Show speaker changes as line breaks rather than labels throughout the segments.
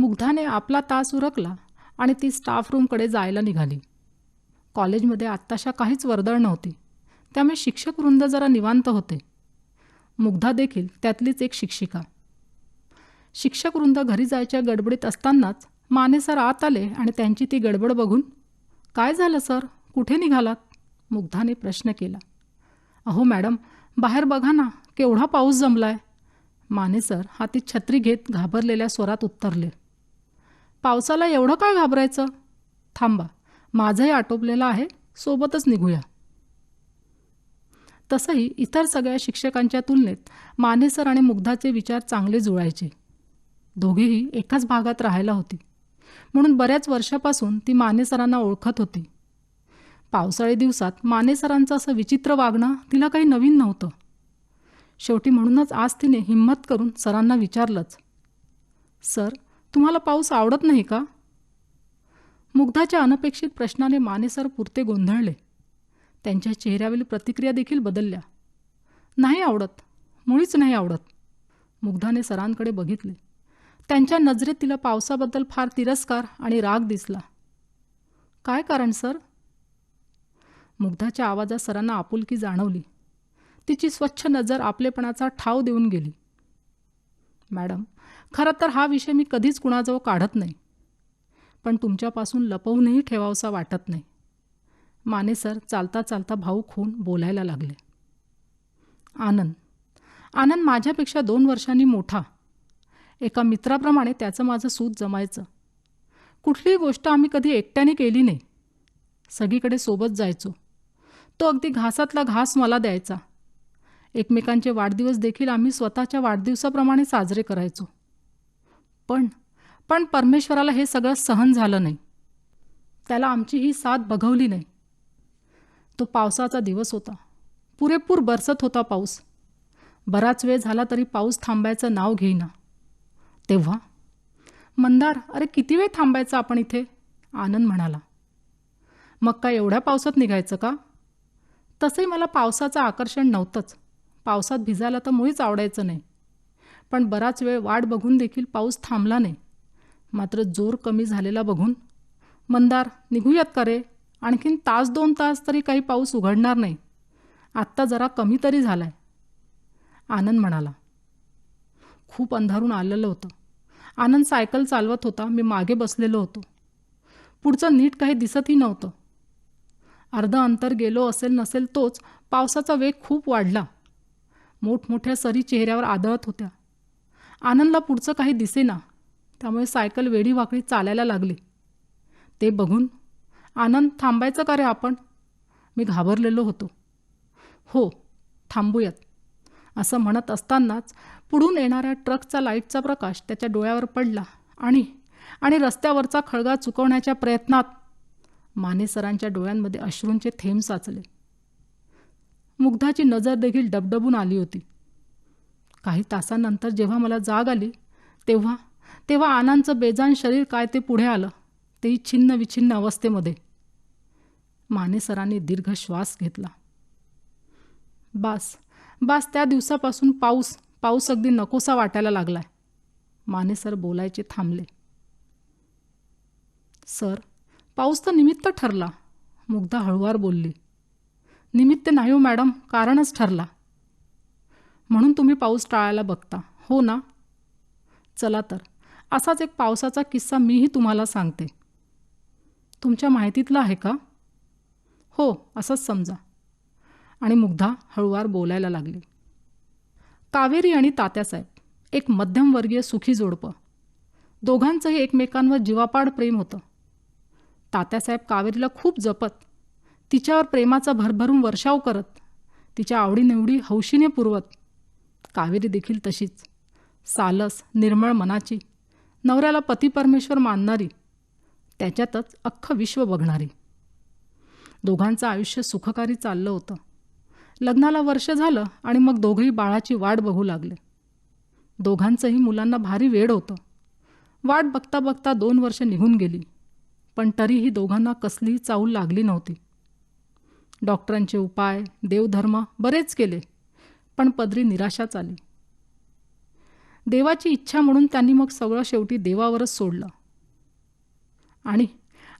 मुग्धाने आपला तास उरकला आणि ती स्टाफ रूमकडे जायला निघाली. कॉलेजमध्ये आत्ताशा काहीच वर्दळ नव्हती. त्यामुळे शिक्षक वृंद जरा निवांत होते. मुग्धा देखील त्यातलीच एक शिक्षिका. शिक्षक वृंद घरी जायच्या गडबडीत असतानाच माने सर आत आले आणि त्यांची ती गडबड बघून काय झालं सर? कुठे निघालात? मुग्धाने प्रश्न केला. अहो मॅडम बाहेर बघा ना केवढा पाऊस जमलाय. माने सर हाती छत्री घेत घाबरलेल्या स्वरात उत्तरले. पावसाला एवढं काय घाबरायचं? थांबा माझंही आटोपलेलं आहे सोबतच निघूया. तसंही इतर सगळ्या शिक्षकांच्या तुलनेत मानेसर आणि मुग्धाचे विचार चांगले जुळायचे. दोघेही एकाच भागात राहायला होती. म्हणून बऱ्याच वर्षापासून ती मानेसरांना ओळखत होती. पावसाळी दिवसात मानेसरांचं असं विचित्र वागणं तिला काही नवीन नव्हतं. शेवटी म्हणूनच आज तिने हिंमत करून सरांना विचारलंच. सर तुम्हाला पाऊस आवडत नाही का? मुग्धाच्या अनपेक्षित प्रश्नाने मानेसर पुरते गोंधळले. त्यांच्या चेहऱ्यावरील प्रतिक्रिया देखील बदलल्या. नाही आवडत. मुळीच नाही आवडत. मुग्धाने सरांकडे बघितले. त्यांच्या नजरेत तिला पावसाबद्दल फार तिरस्कार आणि राग दिसला. काय कारण सर? मुग्धाच्या आवाजात सरांना आपुलकी जाणवली. तिची स्वच्छ नजर आपलेपणाचा ठाव देऊन गेली. मॅडम खरं तर हा विषय मी कधीच कुणाजवळ काढत नाही. पण तुमच्यापासून लपवूनही ठेवावसा वाटत नाही. माने सर चालता चालता भाऊक होऊन बोलायला लागले. आनंद. आनंद माझ्यापेक्षा दोन वर्षांनी मोठा. एका मित्राप्रमाणे त्याचं माझं सूत जमायचं. कुठलीही गोष्ट आम्ही कधी एकट्याने केली नाही. सगळीकडे सोबत जायचो. तो अगदी घासातला घास मला द्यायचा. एकमेकांचे वाढदिवस देखील आम्ही स्वतःच्या वाढदिवसाप्रमाणे साजरे करायचो. पण पण परमेश्वराला हे सगळं सहन झालं नाही. त्याला आमची ही साथ बघवली नाही. तो पावसाचा दिवस होता. पुरेपूर बरसत होता पाऊस. बराच वेळ झाला तरी पाऊस थांबायचं नाव घेईना. तेव्हा मंदार अरे किती वेळ थांबायचं आपण इथे? आनंद म्हणाला. मग काय एवढ्या पावसात निघायचं का? तसंही मला पावसाचं आकर्षण नव्हतंच. पावसात भिजायला तर मुळीच आवडायचं नाही. पण बराच वेळ वाट बघून देखील पाऊस थांबला नाही. मात्र जोर कमी झालेला बघून मंदार निघूयात का रे? आणखीन तास दोन तास तरी काही पाऊस उघडणार नाही. आत्ता जरा कमी तरी झालाय. आनंद म्हणाला. खूप अंधारून आलेलं होतं. आनंद सायकल चालवत होता मी मागे बसलेलो होतो. पुढचं नीट काही दिसतही नव्हतं. अर्ध अंतर गेलो असेल नसेल तोच पावसाचा वेग खूप वाढला. मोठमोठ्या सरी चेहऱ्यावर आदळत होत्या. आनंदला पुढचं काही दिसेना. त्यामुळे सायकल वेडीवाकडी चालायला लागली. ते बघून आनंद थांबायचं का रे आपण? मी घाबरलेलो होतो. हो थांबूयात. असं म्हणत असतानाच पुढून येणाऱ्या ट्रकचा लाईटचा प्रकाश त्याच्या डोळ्यावर पडला आणि आणि रस्त्यावरचा खळगा चुकवण्याच्या प्रयत्नात माने सरांच्या डोळ्यांमध्ये अश्रूंचे थेंब साचले. मुग्धाची नजर देखील डबडबून आली होती. काही तासांनंतर जेव्हा मला जाग आली तेव्हा तेव्हा आनंदचं बेजान शरीर काय ते पुढे आलं तेही छिन्न विछिन्न अवस्थेमध्ये. माने सरांनी दीर्घ श्वास घेतला. बास बास त्या दिवसापासून पाऊस पाऊस अगदी नकोसा वाटायला लागलाय. माने सर बोलायचे थांबले. सर पाऊस तर निमित्त ठरला मुग्धा हळुवार बोलली. निमित्त नाही हो मॅडम कारणच ठरला. म्हणून तुम्ही पाऊस टाळायला बघता. हो ना? चला तर. असाच एक पावसाचा किस्सा मीही तुम्हाला सांगते. तुमच्या माहितीतला आहे का? हो असंच समजा. आणि मुग्धा हळुवार बोलायला लागली. कावेरी आणि तात्यासाहेब एक मध्यमवर्गीय सुखी जोडपं. दोघांचंही एकमेकांवर जीवापाड प्रेम होतं. तात्यासाहेब कावेरीला खूप जपत. तिच्यावर प्रेमाचा भरभरून वर्षाव करत. तिच्या आवडीनिवडी हौशीने पुरवत. कावेरी देखील तशीच. सालस निर्मळ मनाची. नवऱ्याला पती परमेश्वर मानणारी. त्याच्यातच अख्खं विश्व बघणारी. दोघांचं आयुष्य सुखकारी चाललं होतं. लग्नाला वर्ष झालं आणि मग दोघंही बाळाची वाट बघू लागले. दोघांचंही मुलांना भारी वेड होतं. वाट बघता बघता दोन वर्ष निघून गेली. पण तरीही दोघांना कसलीही चाऊल लागली नव्हती. डॉक्टरांचे उपाय देवधर्म बरेच केले. पण पदरी निराशाच आली. देवाची इच्छा म्हणून त्यांनी मग सगळं शेवटी देवावरच सोडलं. आणि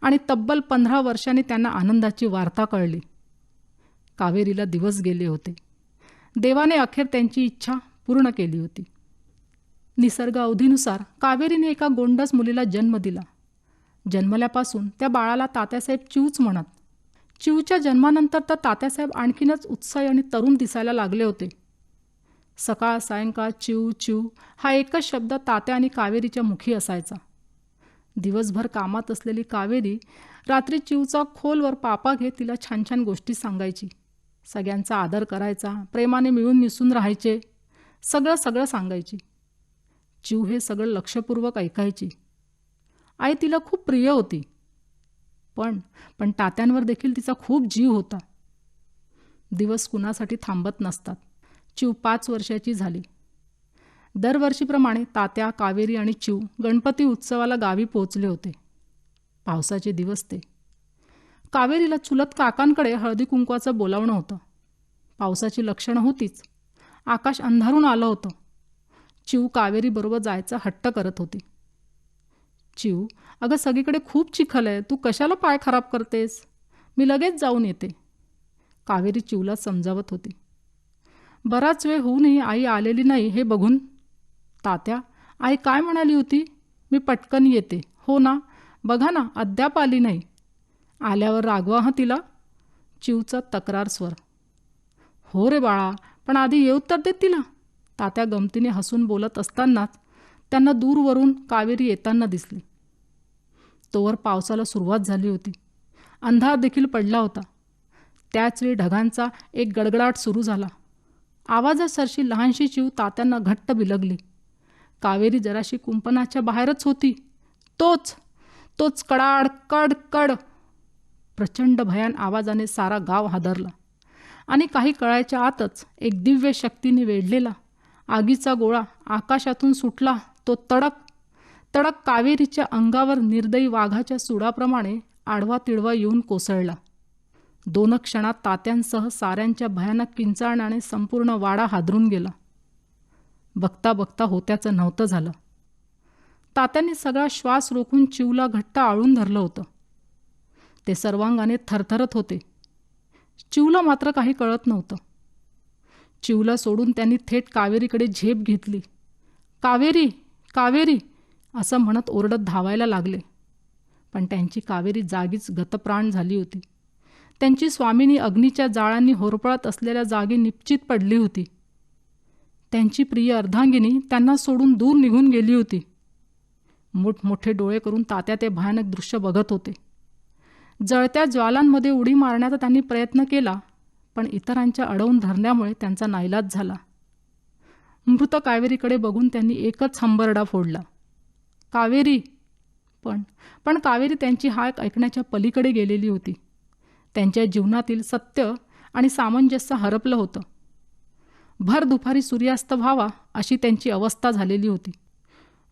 आणि तब्बल पंधरा वर्षांनी त्यांना आनंदाची वार्ता कळली. कावेरीला दिवस गेले होते. देवाने अखेर त्यांची इच्छा पूर्ण केली होती. निसर्ग अवधीनुसार कावेरीने एका गोंडस मुलीला जन्म दिला. जन्मल्यापासून त्या बाळाला तात्यासाहेब चिवच म्हणत. चिवच्या जन्मानंतर तर तात्यासाहेब आणखीनच उत्साही आणि तरुण दिसायला लागले होते. सकाळ सायंकाळ चिव चिव हा एकच शब्द तात्या आणि कावेरीच्या मुखी असायचा. दिवसभर कामात असलेली कावेरी रात्री चिवचा खोलवर पापा घेत तिला छान छान गोष्टी सांगायची. सगळ्यांचा आदर करायचा प्रेमाने मिळून मिसळून राहायचे सगळं सगळं सांगायची. चिव हे सगळं लक्षपूर्वक ऐकायची. आई तिला खूप प्रिय होती. पण पण तात्यांवर देखील तिचा खूप जीव होता. दिवस कुणासाठी थांबत नसतात. चिव पाच वर्षाची झाली. दरवर्षीप्रमाणे तात्या कावेरी आणि चिव गणपती उत्सवाला गावी पोचले होते. पावसाचे दिवस ते. कावेरीला चुलत काकांकडे हळदी कुंकवाचं बोलावणं होतं. पावसाची लक्षणं होतीच. आकाश अंधारून आलं होतं. चिव कावेरीबरोबर जायचा हट्ट करत होती. चिव अगं सगळीकडे खूप चिखल आहे. तू कशाला पाय खराब करतेस? मी लगेच जाऊन येते. कावेरी चिवला समजावत होती. बराच वेळ होऊनही आई आलेली नाही हे बघून. तात्या आई काय म्हणाली होती? मी पटकन येते. हो ना. बघा ना अद्याप आली नाही. आल्यावर रागवा हं तिला. चिवचा तक्रार स्वर. हो रे बाळा पण आधी येऊ तर देत तिला. तात्या गमतीने हसून बोलत असतानाच त्यांना दूरवरून कावेरी येताना दिसली. तोवर पावसाला सुरुवात झाली होती. अंधार देखील पडला होता. त्याचवेळी ढगांचा एक गडगडाट सुरू झाला. आवाजासरशी लहानशी चिव तात्यांना घट्ट बिलगली. कावेरी जराशी कुंपणाच्या बाहेरच होती. तोच तोच कडाड कड कड. प्रचंड भयान आवाजाने सारा गाव हादरला. आणि काही कळायच्या आतच एक दिव्य शक्तीने वेढलेला. आगीचा गोळा आकाशातून सुटला. तो तडक तडक कावेरीच्या अंगावर निर्दयी वाघाच्या सुडाप्रमाणे आडवा तिडवा येऊन कोसळला. दोन क्षणात तात्यांसह साऱ्यांच्या भयानक किंचाळण्याने संपूर्ण वाडा हादरून गेला. बघता बघता होत्याचं नव्हतं झालं. तात्यांनी सगळा श्वास रोखून चिवला घट्ट आळून धरलं होतं. ते सर्वांगाने थरथरत होते. चिवला मात्र काही कळत नव्हतं. चिवला सोडून त्यांनी थेट कावेरीकडे झेप घेतली. कावेरी कावेरी असं म्हणत ओरडत धावायला लागले. पण त्यांची कावेरी जागीच गतप्राण झाली होती. त्यांची स्वामिनी अग्नीच्या जाळांनी होरपळत असलेल्या जागी निश्चित पडली होती. त्यांची प्रिय अर्धांगिनी त्यांना सोडून दूर निघून गेली होती. मोठमोठे डोळे करून तात्या ते भयानक दृश्य बघत होते. जळत्या ज्वालांमध्ये उडी मारण्याचा त्यांनी प्रयत्न केला पण इतरांच्या अडवून धरण्यामुळे त्यांचा नाईलाज झाला. मृत कावेरीकडे बघून त्यांनी एकच हंबरडा फोडला. कावेरी पण पण कावेरी त्यांची हाक ऐकण्याच्या पलीकडे गेलेली होती. त्यांच्या जीवनातील सत्य आणि सामंजस्य हरपलं होतं. भर दुपारी सूर्यास्त व्हावा अशी त्यांची अवस्था झालेली होती.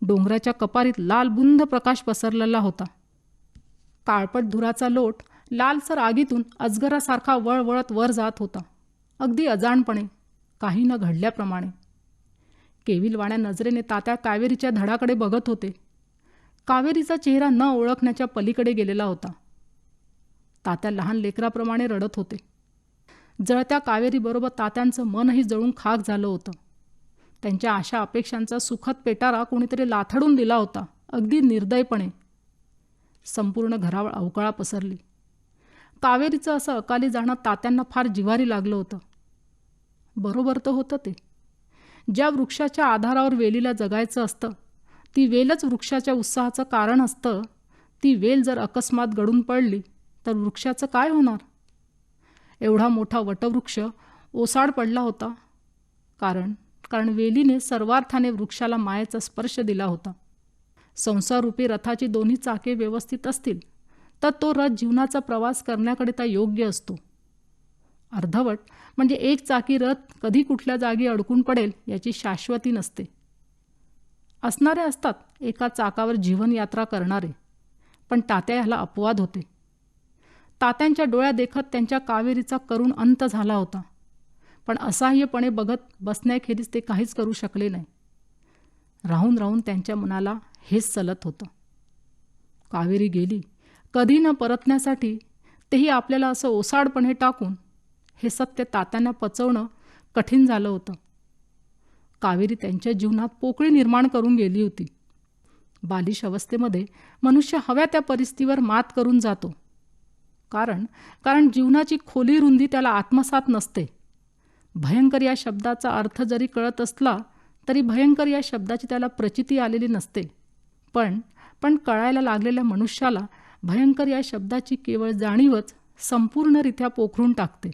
डोंगराच्या कपारीत लाल बुंद प्रकाश पसरलेला होता. काळपट धुराचा लोट लालसर आगीतून अजगरासारखा वळवळत वर जात होता. अगदी अजाणपणे काही न घडल्याप्रमाणे. केविलवाण्या नजरेने तात्या कावेरीच्या धडाकडे बघत होते. कावेरीचा चेहरा न ओळखण्याच्या पलीकडे गेलेला होता. तात्या लहान लेकराप्रमाणे रडत होते. जळत्या कावेरीबरोबर तात्यांचं मनही जळून खाक झालं होतं. त्यांच्या आशा अपेक्षांचा सुखद पेटारा कोणीतरी लाथडून दिला होता अगदी निर्दयपणे. संपूर्ण घरावर अवकाळा पसरली. कावेरीचं असं अकाली जाणं तात्यांना फार जिवारी लागलं होतं. बरोबर तर होतं ते. ज्या वृक्षाच्या आधारावर वेलीला जगायचं असतं ती वेलच वृक्षाच्या उत्साहाचं कारण असतं ती वेल जर अकस्मात गळून पडली तर वृक्षाचं काय होणार? एवढा मोठा वटवृक्ष ओसाड पडला होता. कारण कारण वेलीने सर्वार्थाने वृक्षाला मायेचा स्पर्श दिला होता. संसाररूपी रथाची दोन्ही चाके व्यवस्थित असतील तर तो रथ जीवनाचा प्रवास करण्याकरिता योग्य असतो. अर्धवट म्हणजे एक चाकी रथ कधी कुठल्या जागी अडकून पडेल याची शाश्वती नसते. असणारे असतात एका चाकावर जीवनयात्रा करणारे पण तात्या ह्याला अपवाद होते. तात्यांच्या डोळ्या देखत त्यांच्या कावेरीचा करून अंत झाला होता. पण असहाय्यपणे बघत बसण्याखेरीज ते काहीच करू शकले नाही. राहून राहून त्यांच्या मनाला हेच चलत होतं. कावेरी गेली. कधी न परतण्यासाठी तेही आपल्याला असं ओसाडपणे टाकून हे सत्य तात्यांना पचवणं कठीण झालं होतं. कावेरी त्यांच्या जीवनात पोकळी निर्माण करून गेली होती. बालिश अवस्थेमध्ये मनुष्य हव्या त्या परिस्थितीवर मात करून जातो. कारण कारण जीवनाची खोली रुंदी त्याला आत्मसात नसते. भयंकर या शब्दाचा अर्थ जरी कळत असला तरी भयंकर या शब्दाची त्याला प्रचिती आलेली नसते. पण पण कळायला लागलेल्या मनुष्याला भयंकर या शब्दाची केवळ जाणीवच संपूर्णरित्या पोखरून टाकते.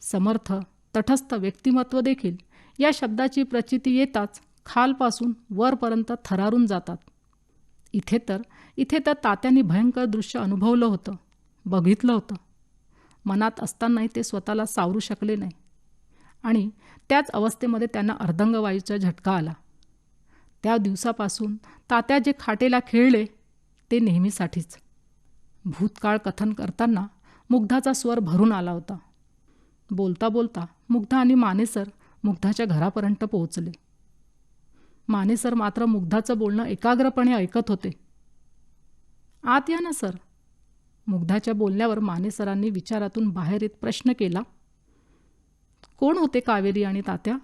समर्थ तटस्थ व्यक्तिमत्व देखील या शब्दाची प्रचिती येताच खालपासून वरपर्यंत थरारून जातात. इथे तर इथे तर तात्यांनी भयंकर दृश्य अनुभवलं होतं. बघितलं होतं. मनात असतानाही ते स्वतःला सावरू शकले नाही. आणि त्याच अवस्थेमध्ये त्यांना अर्धंगवायूचा झटका आला. त्या दिवसापासून तात्या जे खाटेला खेळले ते नेहमीसाठीच. भूतकाळ कथन करताना मुग्धाचा स्वर भरून आला होता. बोलता बोलता मुग्धा आणि मानेसर मुग्धाच्या घरापर्यंत पोहोचले. मानेसर मात्र मुग्धाचं बोलणं एकाग्रपणे ऐकत होते. आत या ना सर. मुग्धाच्या बोलण्यावर मानेसरांनी विचारातून बाहेर येत प्रश्न केला कोण होते कावेरी आणि तात्या?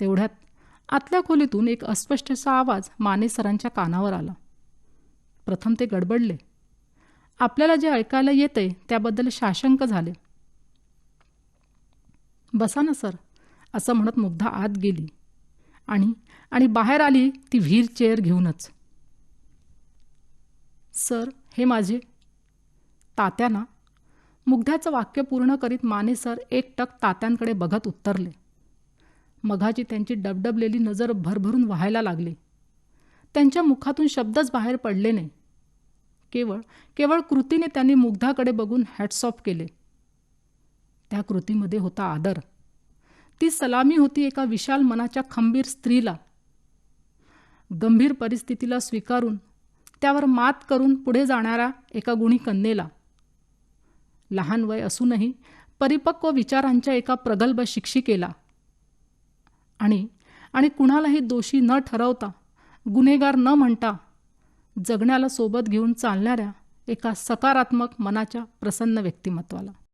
तेवढ्यात आतल्या खोलीतून एक अस्पष्टसा आवाज मानेसरांच्या कानावर आला. प्रथम ते गडबडले. आपल्याला जे ऐकायला येते त्याबद्दल शाशंक झाले. बसा ना सर असं म्हणत मुग्धा आत गेली आणि आणि बाहेर आली ती व्हील चेअर घेऊनच. सर हे माझे तात्यांना मुग्ध्याचं वाक्य पूर्ण करीत माने सर एक टक तात्यांकडे बघत उत्तरले. मघाची त्यांची डबडबलेली नजर भरभरून व्हायला लागली. त्यांच्या मुखातून शब्दच बाहेर पडले नाही. केवळ केवळ कृतीने त्यांनी मुग्धाकडे बघून हॅट्स ऑफ केले. त्या कृतीमध्ये होता आदर. ती सलामी होती एका विशाल मनाच्या खंबीर स्त्रीला. गंभीर परिस्थितीला स्वीकारून त्यावर मात करून पुढे जाणारा एका गुणी कन्येला. लहान वय असूनही परिपक्व विचारांच्या एका प्रगल्भ शिक्षिकेला. आणि आणि कुणालाही दोषी न ठरवता गुन्हेगार न म्हणता जगण्याला सोबत घेऊन चालणाऱ्या एका सकारात्मक मनाच्या प्रसन्न व्यक्तिमत्वाला.